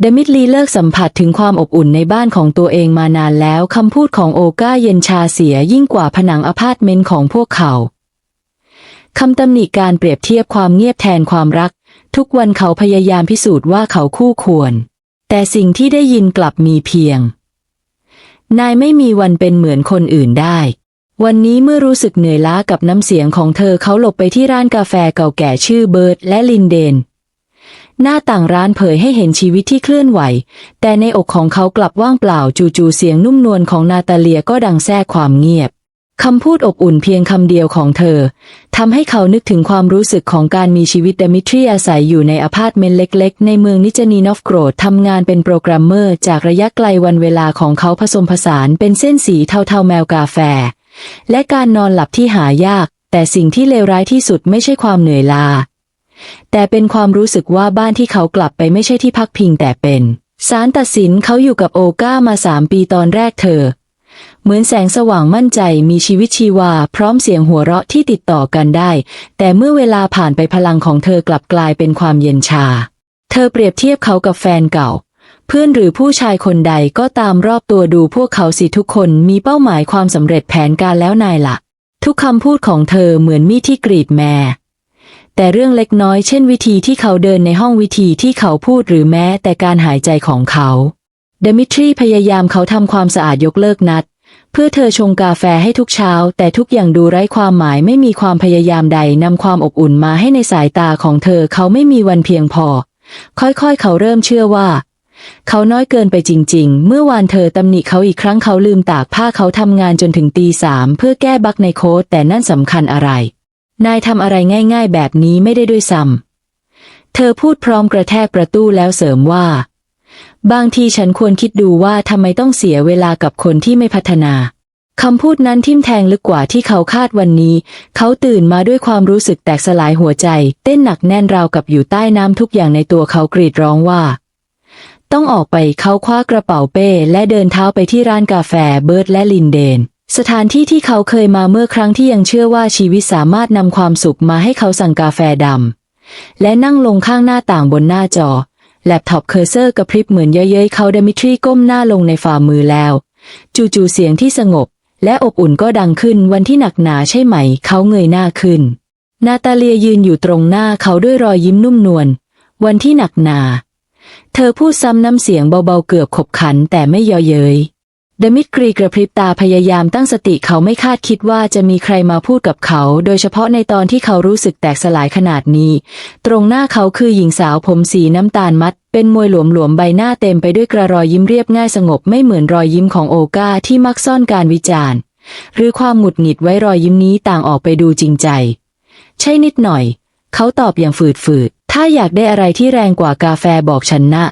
เดมิทลีเลิกสัมผัสถึงความอบอุ่นในบ้านของตัวเองมานานแล้วคำพูดของโอก้าเย็นชาเสียยิ่งกว่าผนังอพาร์ตเมนต์ของพวกเขาคำตำหนิการเปรียบเทียบความเงียบแทนความรัก ทุกวันเขาพยายามพิสูจน์ว่าเขาคู่ควร แต่สิ่งที่ได้ยินกลับมีเพียง นายไม่มีวันเป็นเหมือนคนอื่นได้ วันนี้เมื่อรู้สึกเหนื่อยล้ากับน้ำเสียงของเธอเขาหลบไปที่ร้านกาแฟเก่าแก่ชื่อเบิร์ดและลินเดน หน้าต่างร้านเผยให้เห็นชีวิตที่เคลื่อนไหว แต่ในอกของเขากลับว่างเปล่าจู่ๆเสียงนุ่มนวลของนาตาเลียก็ดังแทรกความเงียบคำพูดอบอุ่นเพียงคำเดียวของเธอทำให้เขานึกถึงความรู้สึกของการมีชีวิตเดมิทรีอาศัยอยู่ในอพาร์ตเมนต์เล็กๆ ในเมืองนิจนีนอฟโกรดทำงานเป็นโปรแกรมเมอร์จากระยะไกลวันเวลาของเขาผสมผสานเป็นเส้นสีเทาๆแมวกาแฟ และการนอนหลับที่หายาก แต่สิ่งที่เลวร้ายที่สุดไม่ใช่ความเหนื่อยล้า แต่เป็นความรู้สึกว่าบ้านที่เขากลับไปไม่ใช่ที่พักพิงแต่เป็นศาลตัดสินเขาอยู่กับโอก้ามาสามปีตอนแรกเธอ เหมือนแสงสว่างมั่นใจมีชีวิตชีวา พร้อมเสียงหัวเราะที่ติดต่อกันได้ แต่เมื่อเวลาผ่านไปพลังของเธอกลับกลายเป็นความเย็นชา เธอเปรียบเทียบเขากับแฟนเก่า เพื่อนหรือผู้ชายคนใดก็ตามรอบตัวดูพวกเขาสิทุกคนมีเป้าหมายความสำเร็จแผนการแล้วนายละ่ะ ทุกคำพูดของเธอเหมือนมีดที่กรีดแม่ แต่เรื่องเล็กน้อยเช่นวิธีที่เขาเดินในห้องวิธีที่เขาพูดหรือแม้แต่การหายใจของเขาเดมิทรีพยายามเขาทำความสะอาดยกเลิกนัด เพื่อเธอชงกาแฟให้ทุกเช้า แต่ทุกอย่างดูไร้ความหมายไม่มีความพยายามใดนำความอบอุ่นมาให้ในสายตาของเธอเขาไม่มีวันเพียงพอ ค่อยๆ เขาเริ่มเชื่อว่า เขาน้อยเกินไปจริง ๆ เมื่อวานเธอตำหนิเขาอีกครั้งเขาลืมตากผ้าเขาทำงานจนถึงตีสามเพื่อแก้บักในโค้ดแต่นั่นสำคัญอะไร นายทำอะไรง่ายๆ แบบนี้ไม่ได้ด้วยซ้ำ เธอพูดพร้อมกระแทกประตูแล้วเสริมว่า บางทีฉันควรคิดดูว่าทำไมต้องเสียเวลากับคนที่ไม่พัฒนา คำพูดนั้นทิ่มแทงลึกกว่าที่เขาคาดวันนี้ เขาตื่นมาด้วยความรู้สึกแตกสลายหัวใจ เต้นหนักแน่นราวกับอยู่ใต้น้ำทุกอย่างในตัวเขากรีดร้องว่า ต้องออกไปเขาคว้ากระเป๋าเป้ และเดินเท้าไปที่ร้านกาแฟเบิร์ดและลินเดน สถานที่ที่เขาเคยมาเมื่อครั้งที่ยังเชื่อว่าชีวิตสามารถนำความสุขมาให้เขาสั่งกาแฟดำและนั่งลงข้างหน้าต่างบนหน้าจอ แล็ปท็อปเคอร์เซอร์กระพริบเหมือนเย้ยๆเขาเดมิทรีก้มหน้าลงในฝ่ามือแล้ว จู่ๆเสียงที่สงบ และอบอุ่นก็ดังขึ้นวันที่หนักหนาใช่ไหม เขาเงยหน้าขึ้น นาตาเลียยืนอยู่ตรงหน้าเขาด้วยรอยยิ้มนุ่มนวลวันที่หนักหนา เธอพูดซ้ำน้ำเสียงเบาๆเกือบขบขันแต่ไม่เยาะเย้ย ดมิทรีกระพริบตาพยายามตั้งสติเขาไม่คาดคิดว่าจะมีใครมาพูดกับเขา โดยเฉพาะในตอนที่เขารู้สึกแตกสลายขนาดนี้ ตรงหน้าเขาคือหญิงสาวผมสีน้ำตาลมัด เป็นมวยหลวมๆใบหน้าเต็มไปด้วยกระรอยยิ้มเรียบง่ายสงบไม่เหมือนรอยยิ้มของโอกาที่มักซ่อนการวิจารณ์ หรือความหงุดหงิดไว้รอยยิ้มนี้ต่างออกไปดูจริงใจ ใช่นิดหน่อย เขาตอบอย่างฝืดๆถ้าอยากได้อะไรที่แรงกว่ากาแฟบอกฉันนะ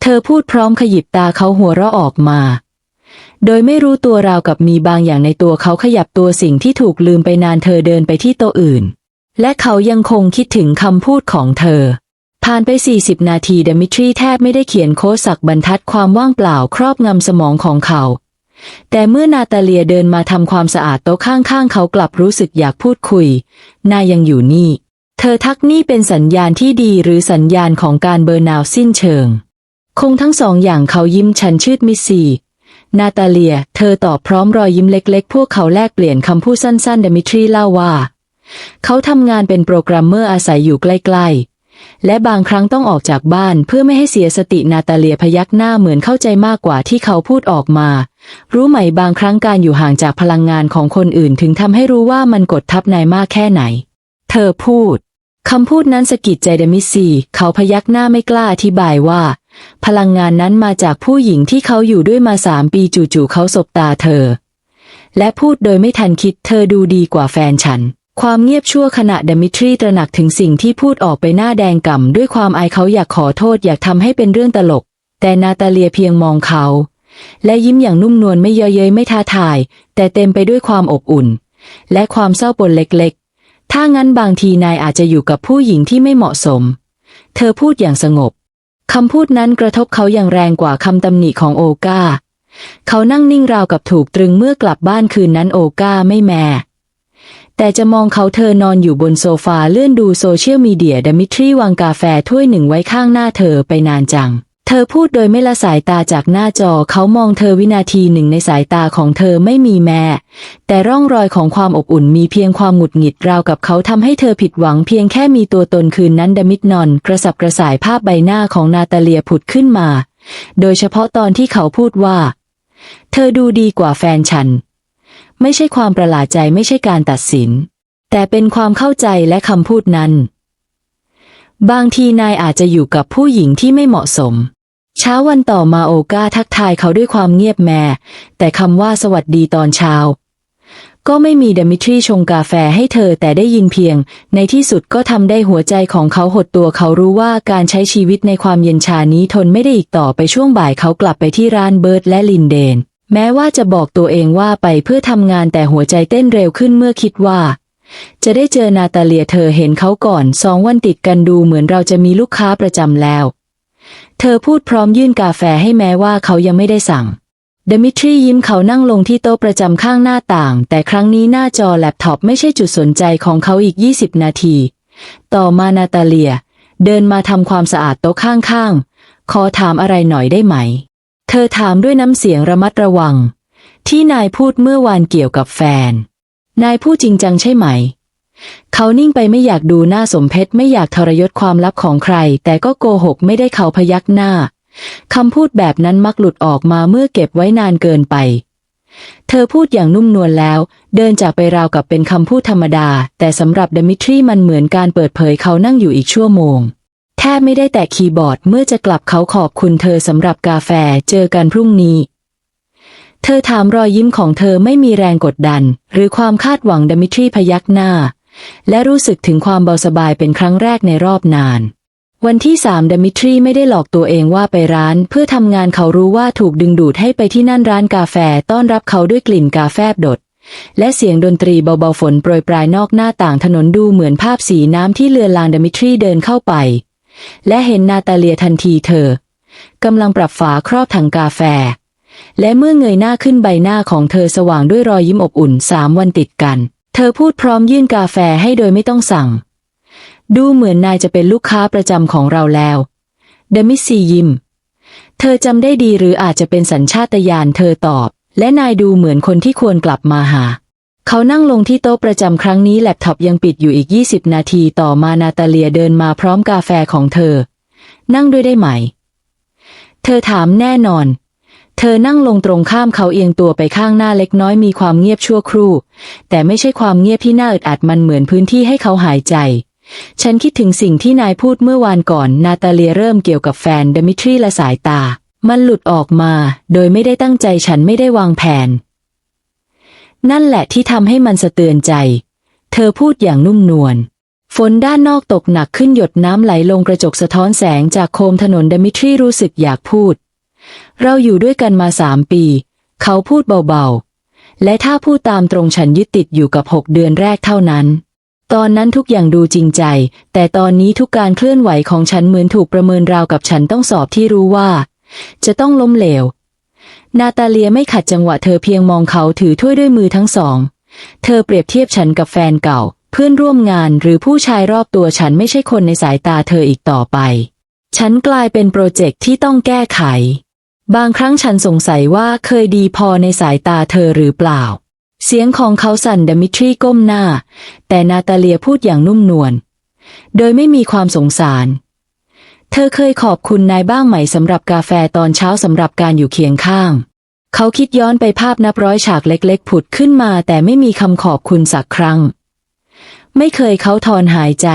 เธอพูดพร้อมขยิบตาเขาหัวเราะออกมา โดยไม่รู้ตัวราวกับมีบางอย่างในตัวเขาขยับตัวสิ่งที่ถูกลืมไปนานเธอเดินไปที่โต๊ะอื่น และเขายังคงคิดถึงคำพูดของเธอ ผ่านไป 40 นาทีเดมิทรีแทบไม่ได้เขียนโค้ดสักบรรทัดความว่างเปล่าครอบงำสมองของเขา แต่เมื่อนาตาเลียเดินมาทำความสะอาดโต๊ะข้างๆ เขากลับรู้สึกอยากพูดคุย นายยังอยู่นี่ เธอทักนี่เป็นสัญญาณที่ดีหรือสัญญาณของการเบอร์นาวสิ้นเชิง คงทั้งสองอย่างเขายิ้มฉันชืดมิสซี นาตาเลีย เธอตอบพร้อมรอยยิ้มเล็กๆ พวกเขาแลกเปลี่ยนคำพูดสั้นๆเดมิทรีเล่าว่า เขาทำงานเป็นโปรแกรมเมอร์อาศัยอยู่ใกล้ๆ และบางครั้งต้องออกจากบ้านเพื่อไม่ให้เสียสตินาตาเลียพยักหน้าเหมือนเข้าใจมากกว่าที่เขาพูดออกมา รู้ไหมบางครั้งการอยู่ห่างจากพลังงานของคนอื่นถึงทำให้รู้ว่ามันกดทับนายมากแค่ไหน เธอพูดคำพูดนั้นสะกิดใจเดมิซี เขาพยักหน้าไม่กล้าอธิบายว่า พลังงานนั้นมาจากผู้หญิงที่เขาอยู่ด้วยมาสามปีจู่ๆเขาสบตาเธอ และพูดโดยไม่ทันคิดเธอดูดีกว่าแฟนฉัน ความเงียบชั่วขณะเดมิทรีตระหนักถึงสิ่งที่พูดออกไปหน้าแดงก่ำด้วยความอายเขาอยากขอโทษอยากทำให้เป็นเรื่องตลก แต่นาตาเลียเพียงมองเขา และยิ้มอย่างนุ่มนวลไม่เยาะเย้ยไม่ท้าทาย แต่เต็มไปด้วยความอบอุ่น และความเศร้าปนเล็กๆ ถ้างั้นบางทีนายอาจจะอยู่กับผู้หญิงที่ไม่เหมาะสม เธอพูดอย่างสงบ คำพูดนั้นกระทบเขาอย่างแรงกว่าคำตำหนิของโอกาเขานั่งนิ่งราวกับถูกตรึงเมื่อกลับบ้านคืนนั้นโอกาไม่แม่แต่จะมองเขาเธอนอนอยู่บนโซฟาเลื่อนดูโซเชียลมีเดียดมิทรีวางกาแฟถ้วยหนึ่งไว้ข้างหน้าเธอไปนานจัง เธอพูดโดยไม่ละสายตาจากหน้าจอเขามองเธอวินาทีหนึ่งในสายตาของเธอไม่มีแม่ แต่ร่องรอยของความอบอุ่นมีเพียงความหงุดหงิดราวกับเขาทำให้เธอผิดหวังเพียงแค่มีตัวตนคืนนั้นดมิดนอน กระสับกระส่ายภาพใบหน้าของนาตาเลียผุดขึ้นมา โดยเฉพาะตอนที่เขาพูดว่า เธอดูดีกว่าแฟนฉัน ไม่ใช่ความประหลาดใจไม่ใช่การตัดสิน แต่เป็นความเข้าใจและคำพูดนั้น บางทีนายอาจจะอยู่กับผู้หญิงที่ไม่เหมาะสม เช้าวันต่อมาโอกาทักทายเขาด้วยความเงียบแม่ แต่คำว่าสวัสดีตอนเช้า ก็ไม่มีเดมิทรีชงกาแฟให้เธอแต่ได้ยินเพียง ในที่สุดก็ทำได้หัวใจของเขาหดตัวเขารู้ว่าการใช้ชีวิตในความเย็นชานี้ทนไม่ได้อีกต่อไปช่วงบ่ายเขากลับไปที่ร้านเบิร์ดและลินเดน แม้ว่าจะบอกตัวเองว่าไปเพื่อทำงานแต่หัวใจเต้นเร็วขึ้นเมื่อคิดว่า จะได้เจอนาตาเลียเธอเห็นเขาก่อนสองวันติดกันดูเหมือนเราจะมีลูกค้าประจำแล้ว เธอพูดพร้อมยื่นกาแฟให้แม้ว่าเขายังไม่ได้สั่งเดมิทรียิ้มเขานั่งลงที่โต๊ะประจำข้างหน้าต่าง แต่ครั้งนี้หน้าจอแล็ปท็อปไม่ใช่จุดสนใจของเขาอีก 20 นาที ต่อมานาตาเลีย เดินมาทำความสะอาดโต๊ะข้างๆ ขอถามอะไรหน่อยได้ไหม เธอถามด้วยน้ำเสียงระมัดระวัง ที่นายพูดเมื่อวานเกี่ยวกับแฟน นายพูดจริงจังใช่ไหม เขานิ่งไปไม่อยากดูหน้าสมเพชไม่อยากทรยศความลับของใคร แต่ก็โกหกไม่ได้เขาพยักหน้าคำพูดแบบนั้นมักหลุดออกมาเมื่อเก็บไว้นานเกินไป เธอพูดอย่างนุ่มนวลแล้ว เดินจากไปราวกับเป็นคำพูดธรรมดา แต่สำหรับเดมิทรีมันเหมือนการเปิดเผยเขานั่งอยู่อีกชั่วโมงแทบไม่ได้แตะคีย์บอร์ดเมื่อจะกลับเขาขอบคุณเธอสำหรับกาแฟเจอกันพรุ่งนี้ เธอถามรอยยิ้มของเธอไม่มีแรงกดดัน หรือความคาดหวังดมิทรีพยักหน้า และรู้สึกถึงความเบาสบายเป็นครั้งแรกในรอบนาน วันที่สามดมิทรีไม่ได้หลอกตัวเองว่าไปร้าน เพื่อทำงานเขารู้ว่าถูกดึงดูดให้ไปที่นั่นร้านกาแฟต้อนรับเขาด้วยกลิ่นกาแฟดด และเสียงดนตรีเบาๆฝนโปรยปลายนอกหน้าต่างถนนดูเหมือนภาพสีน้ำที่เลือนลางดมิทรีเดินเข้าไป และเห็นนาตาเลียทันทีเธอกำลังปรับฝาครอบถังกาแฟ และเมื่อเงยหน้าขึ้นใบหน้าของเธอสว่างด้วยรอยยิ้มอบอุ่นสามวันติดกัน เธอพูดพร้อมยื่นกาแฟให้โดยไม่ต้องสั่ง ดูเหมือนนายจะเป็นลูกค้าประจำของเราแล้ว เดมิซียิ้ม เธอจำได้ดีหรืออาจจะเป็นสัญชาตญาณเธอตอบ และนายดูเหมือนคนที่ควรกลับมาหาเขานั่งลงที่โต๊ะประจำครั้งนี้แล็ปท็อปยังปิดอยู่อีก 20 นาทีต่อมานาตาเลียเดินมาพร้อมกาแฟของเธอ นั่งด้วยได้ไหม เธอถามแน่นอน เธอนั่งลงตรงข้ามเขาเอียงตัวไปข้างหน้าเล็กน้อยมีความเงียบชั่วครู่ แต่ไม่ใช่ความเงียบที่น่าอึดอัดมันเหมือนพื้นที่ให้เขาหายใจ ฉันคิดถึงสิ่งที่นายพูดเมื่อวานก่อนนาตาเลียเริ่มเกี่ยวกับแฟนเดมิทรีและสายตา มันหลุดออกมา โดยไม่ได้ตั้งใจฉันไม่ได้วางแผน นั่นแหละที่ทำให้มันสะเตือนใจ เธอพูดอย่างนุ่มนวลฝนด้านนอกตกหนักขึ้นหยดน้ำไหลลงกระจกสะท้อนแสงจากโคมถนนเดมิทรีรู้สึกอยากพูด เราอยู่ด้วยกันมาสามปี เขาพูดเบาๆ และถ้าพูดตามตรงฉันยึดติดอยู่กับหกเดือนแรกเท่านั้น ตอนนั้นทุกอย่างดูจริงใจ แต่ตอนนี้ทุกการเคลื่อนไหวของฉันเหมือนถูกประเมินราวกับฉันต้องสอบที่รู้ว่า จะต้องล้มเหลว นาตาเลียไม่ขัดจังหวะเธอเพียงมองเขาถือถ้วยด้วยมือทั้งสอง เธอเปรียบเทียบฉันกับแฟนเก่า เพื่อนร่วมงานหรือผู้ชายรอบตัวฉันไม่ใช่คนในสายตาเธออีกต่อไป ฉันกลายเป็นโปรเจกต์ที่ต้องแก้ไข บางครั้งฉันสงสัยว่าเคยดีพอในสายตาเธอหรือเปล่า เสียงของเขาสั่นดมิทรีก้มหน้า แต่นาตาเลียพูดอย่างนุ่มนวล โดยไม่มีความสงสาร เธอเคยขอบคุณนายบ้างไหมสำหรับกาแฟตอนเช้าสำหรับการอยู่เคียงข้าง เขาคิดย้อนไปภาพนับร้อยฉากเล็ก ๆ ผุดขึ้นมาแต่ไม่มีคำขอบคุณสักครั้ง ไม่เคยเขาถอนหายใจ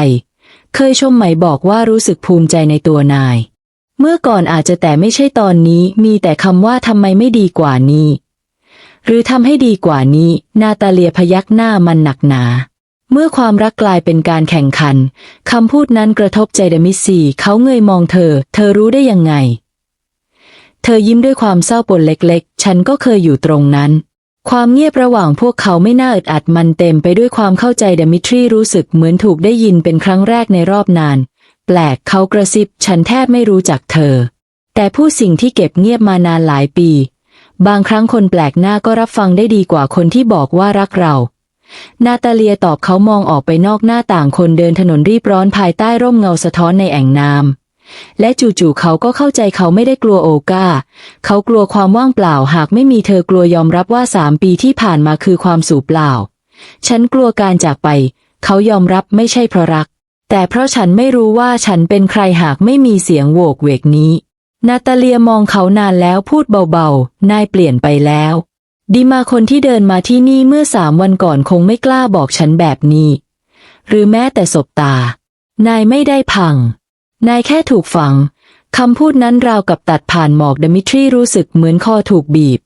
เคยชมไหมบอกว่ารู้สึกภูมิใจในตัวนาย เมื่อก่อนอาจจะแต่ไม่ใช่ตอนนี้มีแต่คำว่าทำไมไม่ดีกว่านี้ หรือทำให้ดีกว่านี้ นาตาเลียพยักหน้ามันหนักหนา เมื่อความรักกลายเป็นการแข่งขันคำพูดนั้นกระทบใจเดมิซีเขาเงยมองเธอ เธอรู้ได้ยังไง เธอยิ้มด้วยความเศร้าปนเล็กๆ ฉันก็เคยอยู่ตรงนั้นความเงียบระหว่างพวกเขาไม่น่าอึดอัดมันเต็มไปด้วยความเข้าใจเดมิทรีรู้สึกเหมือนถูกได้ยินเป็นครั้งแรกในรอบนาน แปลกเขากระซิบฉันแทบไม่รู้จักเธอ แต่ผู้สิ่งที่เก็บเงียบมานานหลายปี บางครั้งคนแปลกหน้าก็รับฟังได้ดีกว่าคนที่บอกว่ารักเรา นาตาเลียตอบเขามองออกไปนอกหน้าต่างคนเดินถนนรีบร้อนภายใต้ร่มเงาสะท้อนในแอ่งน้และจู่ๆเขาก็เข้าใจเขาไม่ได้กลัวโอกาเขากลัวความว่างเปล่าหากไม่มีเธอกลัวยอมรับว่าสามปีที่ผ่านมาคือความสูญเปล่า ฉันกลัวการจากไป เขายอมรับไม่ใช่เพราะรัก แต่เพราะฉันไม่รู้ว่าฉันเป็นใครหากไม่มีเสียงโวกเวกนี้ นาตาเลียมองเขานานแล้วพูดเบาๆ นายเปลี่ยนไปแล้ว ดีมาคนที่เดินมาที่นี่เมื่อสามวันก่อนคงไม่กล้าบอกฉันแบบนี้ หรือแม้แต่สบตา นายไม่ได้พัง นายแค่ถูกฝัง คำพูดนั้นราวกับตัดผ่านหมอกดมิทรีรู้สึกเหมือนคอถูกบีบ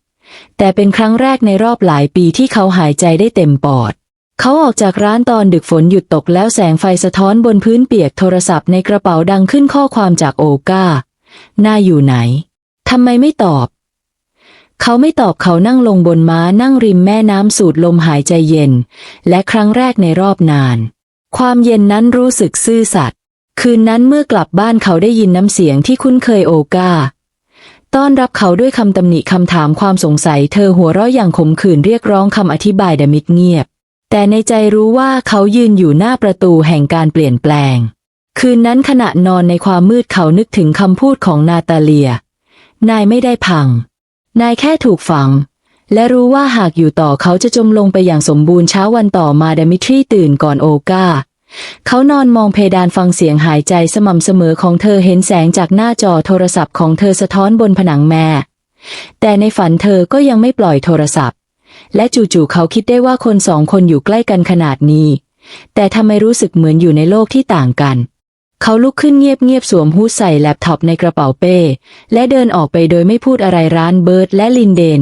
แต่เป็นครั้งแรกในรอบหลายปีที่เขาหายใจได้เต็มปอด เขาออกจากร้านตอนดึกฝนหยุดตกแล้วแสงไฟสะท้อนบนพื้นเปียกโทรศัพท์ในกระเป๋าดังขึ้นข้อความจากโอกาน่าอยู่ไหน ทำไมไม่ตอบ เขาไม่ตอบเขานั่งลงบนม้านั่งริมแม่น้ำสูดลมหายใจเย็น และครั้งแรกในรอบนาน ความเย็นนั้นรู้สึกซื่อสัตย์ คืนนั้นเมื่อกลับบ้านเขาได้ยินน้ำเสียงที่คุ้นเคยโอกาต้อนรับเขาด้วยคำตำหนิคำถามความสงสัยเธอหัวเราะอย่างขมขื่นเรียกร้องคำอธิบายดมิดเงียบ แต่ในใจรู้ว่าเขายืนอยู่หน้าประตูแห่งการเปลี่ยนแปลง คืนนั้นขณะนอนในความมืดเขานึกถึงคำพูดของนาตาเลีย นายไม่ได้พัง นายแค่ถูกฝัง และรู้ว่าหากอยู่ต่อเขาจะจมลงไปอย่างสมบูรณ์เช้าวันต่อมาดมิทรีตื่นก่อนโอกาเขานอนมองเพดานฟังเสียงหายใจสม่ำเสมอของเธอเห็นแสงจากหน้าจอโทรศัพท์ของเธอสะท้อนบนผนังแม่ แต่ในฝันเธอก็ยังไม่ปล่อยโทรศัพท์ และจู่ๆเขาคิดได้ว่าคนสองคนอยู่ใกล้กันขนาดนี้ แต่ทำไมรู้สึกเหมือนอยู่ในโลกที่ต่างกัน เขาลุกขึ้นเงียบๆสวมฮูดใส่แล็ปท็อปในกระเป๋าเป้ และเดินออกไปโดยไม่พูดอะไรร้านเบิร์ดและลินเดน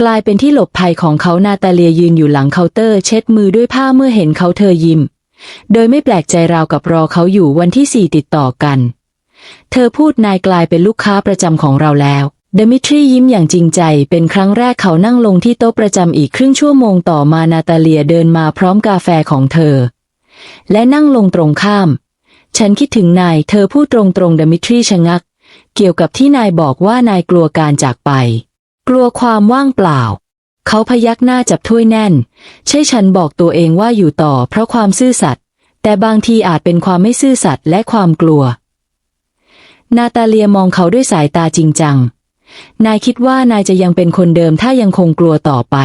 กลายเป็นที่หลบภัยของเขานาตาเลียยืนอยู่หลังเคาน์เตอร์ เช็ดมือด้วยผ้าเมื่อเห็นเขาเธอยิ้ม โดยไม่แปลกใจราวกับรอเขาอยู่วันที่สี่ติดต่อกัน เธอพูดนายกลายเป็นลูกค้าประจำของเราแล้ว เดมิทรียิ้มอย่างจริงใจ เป็นครั้งแรกเขานั่งลงที่โต๊ะประจำอีกครึ่งชั่วโมงต่อมานาตาเลียเดินมาพร้อมกาแฟของเธอ และนั่งลงตรงข้าม ฉันคิดถึงนาย เธอพูดตรงๆเดมิทรีชะงัก เกี่ยวกับที่นายบอกว่านายกลัวการจากไป กลัวความว่างเปล่า เขาพยักหน้าจับถ้วยแน่น ใช่ฉันบอกตัวเองว่าอยู่ต่อ เพราะความซื่อสัตย์แต่บางทีอาจเป็นความไม่ซื่อสัตย์และความกลัว นาตาเลียมองเขาด้วยสายตาจริงจัง นายคิดว่านายจะยังเป็นคนเดิมถ้ายังคงกลัวต่อไป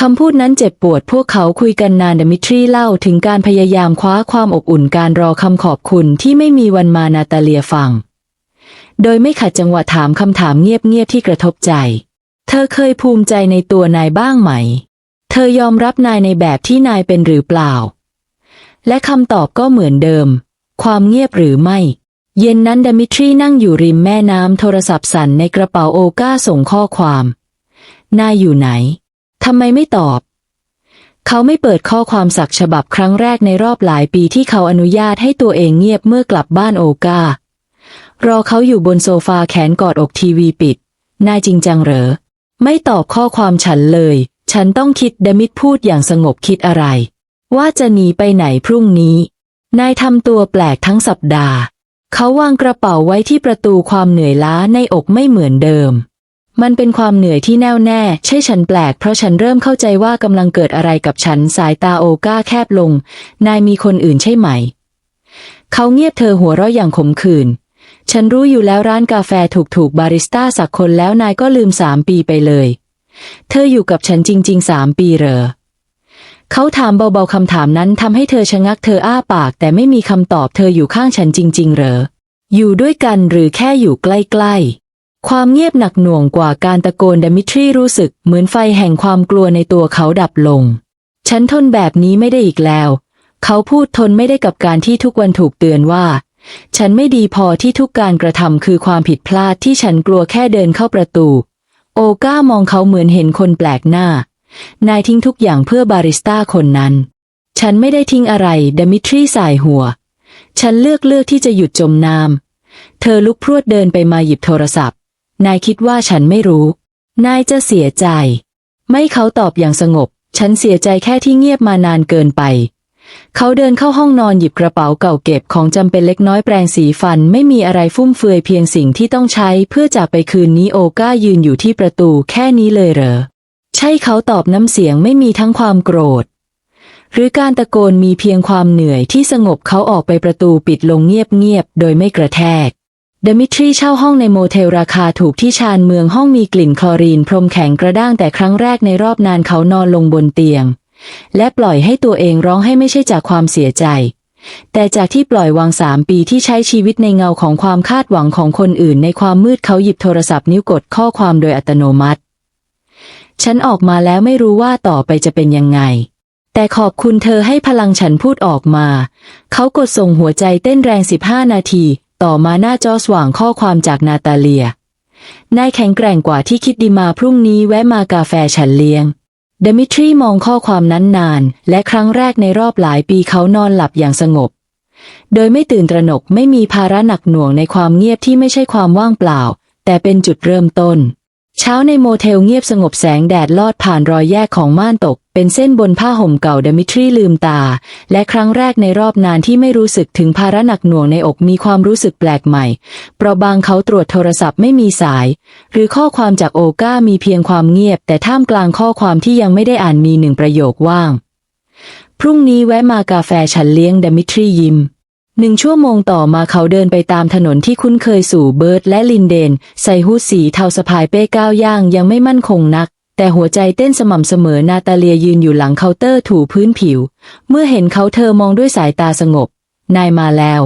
คำพูดนั้นเจ็บปวดพวกเขาคุยกันนานดมิทรีเล่าถึงการพยายามคว้าความอบอุ่นการรอคำขอบคุณที่ไม่มีวันมานาตาเลียฟัง โดยไม่ขัดจังหวะถามคำถามเงียบๆที่กระทบใจ เธอเคยภูมิใจในตัวนายบ้างไหม เธอยอมรับนายในแบบที่นายเป็นหรือเปล่า และคำตอบก็เหมือนเดิม ความเงียบหรือไม่ เย็นนั้นดมิทรีนั่งอยู่ริมแม่น้ำโทรศัพท์สั่นในกระเป๋าโอก้าส่งข้อความ นายอยู่ไหน ทำไมไม่ตอบ เขาไม่เปิดข้อความสักฉบับครั้งแรกในรอบหลายปีที่เขาอนุญาตให้ตัวเองเงียบเมื่อกลับบ้านโอก้ารอเขาอยู่บนโซฟาแขนกอดอกทีวีปิด นายจริงจังเหรอ ไม่ตอบข้อความฉันเลย ฉันต้องคิดดมิดพูดอย่างสงบคิดอะไร ว่าจะหนีไปไหนพรุ่งนี้ นายทำตัวแปลกทั้งสัปดาห์ เขาวางกระเป๋าไว้ที่ประตูความเหนื่อยล้าในอกไม่เหมือนเดิม มันเป็นความเหนื่อยที่แน่วแน่ ใช่ฉันแปลก เพราะฉันเริ่มเข้าใจว่ากำลังเกิดอะไรกับฉันสายตาโอก้าแคบลง นายมีคนอื่นใช่ไหม เขาเงียบเธอหัวเราะอย่างขมขื่นฉันรู้อยู่แล้วร้านกาแฟถูกถูกๆบาริสต้าสักคนแล้วนายก็ลืมสามปีไปเลย เธออยู่กับฉันจริงๆสามปีเหรอ เขาถามเบาๆคำถามนั้นทำให้เธอชะงักเธออ้าปาก แต่ไม่มีคำตอบเธออยู่ข้างฉันจริง ๆ เหรอ อยู่ด้วยกันหรือแค่อยู่ใกล้ ๆ ความเงียบหนักหน่วงกว่าการตะโกนดมิทรีรู้สึกเหมือนไฟแห่งความกลัวในตัวเขาดับลง ฉันทนแบบนี้ไม่ได้อีกแล้ว เขาพูดทนไม่ได้กับการที่ทุกวันถูกเตือนว่า ฉันไม่ดีพอที่ทุกการกระทำคือความผิดพลาดที่ฉันกลัวแค่เดินเข้าประตู โอก้ามองเขาเหมือนเห็นคนแปลกหน้า นายทิ้งทุกอย่างเพื่อบาริสต้าคนนั้น ฉันไม่ได้ทิ้งอะไรดมิทรีสายหัว ฉันเลือกเลือกที่จะหยุดจมน้ำเธอลุกพรวดเดินไปมาหยิบโทรศัพท์ นายคิดว่าฉันไม่รู้ นายจะเสียใจ ไม่เขาตอบอย่างสงบ ฉันเสียใจแค่ที่เงียบมานานเกินไป เขาเดินเข้าห้องนอนหยิบกระเป๋าเก่าเก็บของจำเป็นเล็กน้อยแปรงสีฟันไม่มีอะไรฟุ่มเฟือยเพียงสิ่งที่ต้องใช้เพื่อจากไปคืนนี้โอก้ายืนอยู่ที่ประตูแค่นี้เลยเหรอ ช่เขาตอบน้ำเสียงไม่มีทั้งความโกรธ หรือการตะโกนมีเพียงความเหนื่อยที่สงบเขาออกไปประตูปิดลงเงียบๆโดยไม่กระแทกเดมิทรีเช่าห้องในโมเทลราคาถูกที่ชานเมืองห้องมีกลิ่นคลอรีนพรมแข็งกระด้างแต่ครั้งแรกในรอบนานเขานอนลงบนเตียง และปล่อยให้ตัวเองร้องให้ไม่ใช่จากความเสียใจ แต่จากที่ปล่อยวางสามปีที่ใช้ชีวิตในเงาของความคาดหวังของคนอื่นในความมืดเขาหยิบโทรศัพท์นิ้วกดข้อความโดยอัตโนมัติ ฉันออกมาแล้วไม่รู้ว่าต่อไปจะเป็นยังไง แต่ขอบคุณเธอให้พลังฉันพูดออกมา เขากดส่งหัวใจเต้นแรง 15 นาที ต่อมาหน้าจอสว่างข้อความจากนาตาเลีย นายแข็งแกร่งกว่าที่คิดดีมาพรุ่งนี้แวะมากาแฟฉันเลี้ยงเดมิทรีมองข้อความนั้นนาน และครั้งแรกในรอบหลายปีเขานอนหลับอย่างสงบ โดยไม่ตื่นตระหนกไม่มีภาระหนักหน่วงในความเงียบที่ไม่ใช่ความว่างเปล่า แต่เป็นจุดเริ่มต้น เช้าในโมเทลเงียบสงบแสงแดดลอดผ่านรอยแยกของม่านตก เป็นเส้นบนผ้าห่มเก่าเดมิทรีลืมตา และครั้งแรกในรอบนานที่ไม่รู้สึกถึงภาระหนักหน่วงในอกมีความรู้สึกแปลกใหม่เพราะบางเขาตรวจโทรศัพท์ไม่มีสาย หรือข้อความจากโอก้ามีเพียงความเงียบ แต่ท่ามกลางข้อความที่ยังไม่ได้อ่านมีหนึ่งประโยคว่าง พรุ่งนี้แวะมากาแฟฉันเลี้ยงเดมิทรียิ้ม หนึ่งชั่วโมงต่อมาเขาเดินไปตามถนนที่คุ้นเคยสู่เบิร์ตและลินเดน ใส่ฮูดสีเทาสะพายเป้ก้าวย่างยังไม่มั่นคงนัก แต่หัวใจเต้นสม่ำเสมอนาตาเลียยืนอยู่หลังเคาน์เตอร์ถูพื้นผิว เมื่อเห็นเขาเธอมองด้วยสายตาสงบ นายมาแล้ว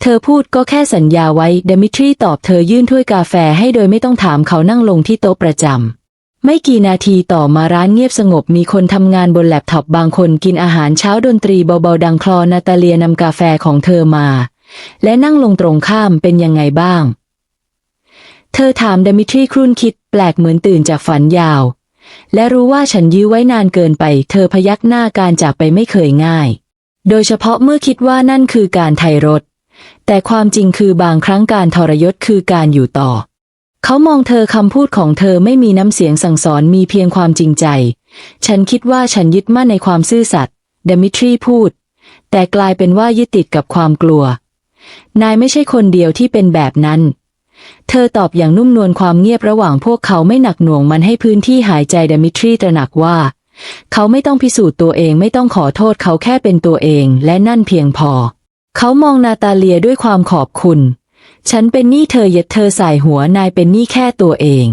เธอพูดก็แค่สัญญาไว้เดมิทรีตอบเธอยื่นถ้วยกาแฟให้โดยไม่ต้องถามเขานั่งลงที่โต๊ะประจำ ไม่กี่นาทีต่อมาร้านเงียบสงบมีคนทำงานบนแล็ปท็อปบางคนกินอาหารเช้าดนตรีเบาๆดังคลอนาตาเลียนำกาแฟของเธอมา และนั่งลงตรงข้ามเป็นยังไงบ้าง เธอถามเดมิทรีครุ่นคิดแปลกเหมือนตื่นจากฝันยาว และรู้ว่าฉันยื้อไว้นานเกินไป เธอพยักหน้าการจากไปไม่เคยง่าย โดยเฉพาะเมื่อคิดว่านั่นคือการไทยรถ แต่ความจริงคือบางครั้งการทรยศคือการอยู่ต่อ เขามองเธอคำพูดของเธอไม่มีน้ำเสียงสั่งสอนมีเพียงความจริงใจ ฉันคิดว่าฉันยึดมั่นในความซื่อสัตย์เดมิทรีพูด แต่กลายเป็นว่ายึดติดกับความกลัว นายไม่ใช่คนเดียวที่เป็นแบบนั้น เธอตอบอย่างนุ่มนวลความเงียบระหว่างพวกเขาไม่หนักหน่วงมันให้พื้นที่หายใจเดมิทรีตระหนักว่า เขาไม่ต้องพิสูจน์ตัวเองไม่ต้องขอโทษเขาแค่เป็นตัวเอง และนั่นเพียงพอ เขามองนาตาเลียด้วยความขอบคุณ ฉันเป็นหนี้เธอเย็ดเธอใส่หัวนายเป็นหนี้แค่ตัวเอง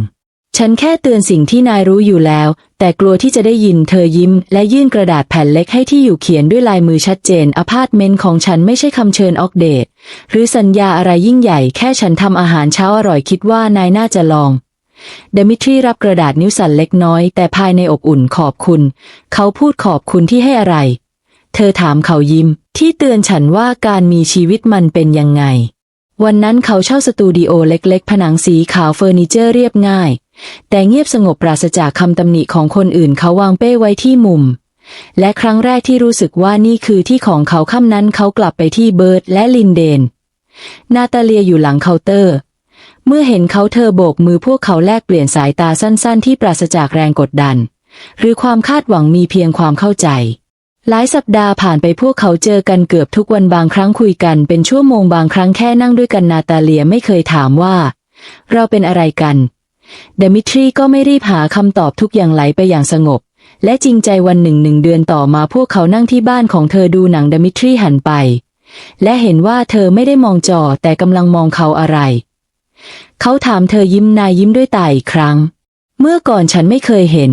ฉันแค่เตือนสิ่งที่นายรู้อยู่แล้ว แต่กลัวที่จะได้ยินเธอยิ้ม และยื่นกระดาษแผ่นเล็กให้ที่อยู่เขียนด้วยลายมือชัดเจนอพาร์ตเมนต์ของฉันไม่ใช่คำเชิญออกเดต หรือสัญญาอะไรยิ่งใหญ่แค่ฉันทำอาหารเช้าอร่อยคิดว่านายน่าจะลองเดมิทรีรับกระดาษนิ้วสั่นเล็กน้อย แต่ภายในอบอุ่นขอบคุณ เขาพูดขอบคุณที่ให้อะไร เธอถามเขายิ้ม ที่เตือนฉันว่าการมีชีวิตมันเป็นยังไง วันนั้นเขาเช่าสตูดิโอเล็กๆ ผนังสีขาวเฟอร์นิเจอร์เรียบง่าย แต่เงียบสงบปราศจากคำตำหนิของคนอื่นเขาวางเป้ไว้ที่มุม และครั้งแรกที่รู้สึกว่านี่คือที่ของเขาค่ำนั้นเขากลับไปที่เบิร์ตและลินเดน นาตาเลียอยู่หลังเคาน์เตอร์ เมื่อเห็นเขาเธอโบกมือพวกเขาแลกเปลี่ยนสายตาสั้น ๆ ที่ปราศจากแรงกดดัน หรือความคาดหวังมีเพียงความเข้าใจ หลายสัปดาห์ผ่านไปพวกเขาเจอกันเกือบทุกวันบางครั้งคุยกันเป็นชั่วโมงบางครั้งแค่นั่งด้วยกันนาตาเลียไม่เคยถามว่า เราเป็นอะไรกันเดมิทรีก็ไม่รีบหาคำตอบทุกอย่างไหลไปอย่างสงบ และจริงใจวันหนึ่งหนึ่งเดือนต่อมาพวกเขานั่งที่บ้านของเธอดูหนังเดมิทรีหันไป และเห็นว่าเธอไม่ได้มองจอแต่กำลังมองเขาอะไร เขาถามเธอยิ้มนายยิ้มด้วยตาอีกครั้ง เมื่อก่อนฉันไม่เคยเห็น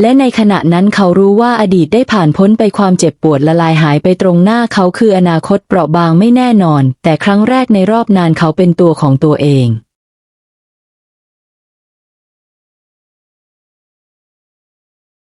และในขณะนั้นเขารู้ว่าอดีตได้ผ่านพ้นไปความเจ็บปวดละลายหายไปตรงหน้าเขาคืออนาคตเปราะบางไม่แน่นอน แต่ครั้งแรกในรอบนานเขาเป็นตัวของตัวเอง